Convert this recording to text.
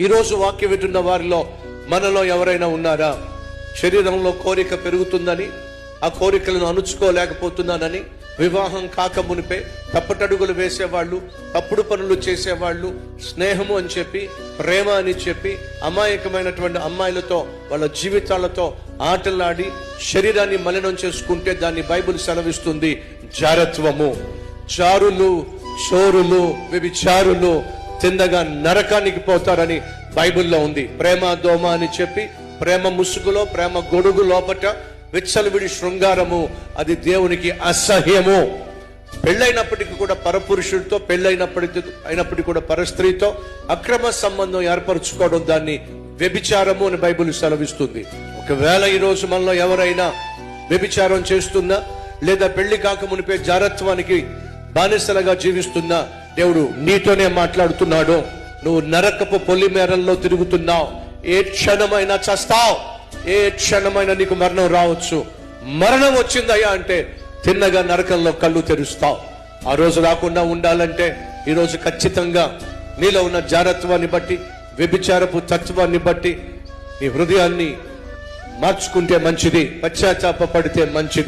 ఈరోజు వాక్యం వింటున్న వారిలో మనలో ఎవరైనా ఉన్నారా? శరీరంలో కోరిక పెరుగుతుందని ఆ కోరికలను అణుచుకోలేకపోతున్నానని వివాహం కాక మునిపే తప్పటడుగులు వేసేవాళ్ళు తప్పుడు పనులు చేసేవాళ్ళు స్నేహము అని చెప్పి ప్రేమ అని చెప్పి అమాయకమైనటువంటి అమ్మాయిలతో వాళ్ళ జీవితాలతో ఆటలాడి శరీరాన్ని మలినం చేసుకుంటే దాన్ని బైబిల్ సెలవిస్తుంది జారత్వము. చారులు చోరులు వ్యభిచారులు తిందగా నరకానికి పోతారని బైబిల్లో ఉంది. ప్రేమ దోమ అని చెప్పి ప్రేమ ముసుగులో ప్రేమ గొడుగు లోపట విచ్చలవిడి శృంగారము అది దేవునికి అసహ్యము. పెళ్ళైనప్పటికీ కూడా పరపురుషుడితో పెళ్ళైనప్పటికీ అయినప్పటికీ కూడా పరస్త్రీతో అక్రమ సంబంధం ఏర్పరచుకోవడం దాన్ని వ్యభిచారము అని బైబిల్ సెలవిస్తుంది. ఒకవేళ ఈ రోజు మనలో ఎవరైనా వ్యభిచారం చేస్తున్నా లేదా పెళ్ళి కాక మునిపే జారత్వానికి బానిసలుగా జీవిస్తున్నా దేవుడు నీతోనే మాట్లాడుతున్నాడు. నువ్వు నరకపు పొలిమేరల్లో తిరుగుతున్నావు. ఏ క్షణమైనా చస్తావు. ఏ క్షణమైనా నీకు మరణం రావచ్చు. మరణం వచ్చిందయ్యా అంటే తిన్నగా నరకంలో కళ్ళు తెరుస్తావు. ఆ రోజు రాకుండా ఉండాలంటే ఈరోజు ఖచ్చితంగా నీలో ఉన్న జారత్వాన్ని బట్టి వ్యభిచారపు తత్వాన్ని బట్టి నీ హృదయాన్ని మార్చుకుంటే మంచిది పశ్చాత్తాప పడితే మంచిది.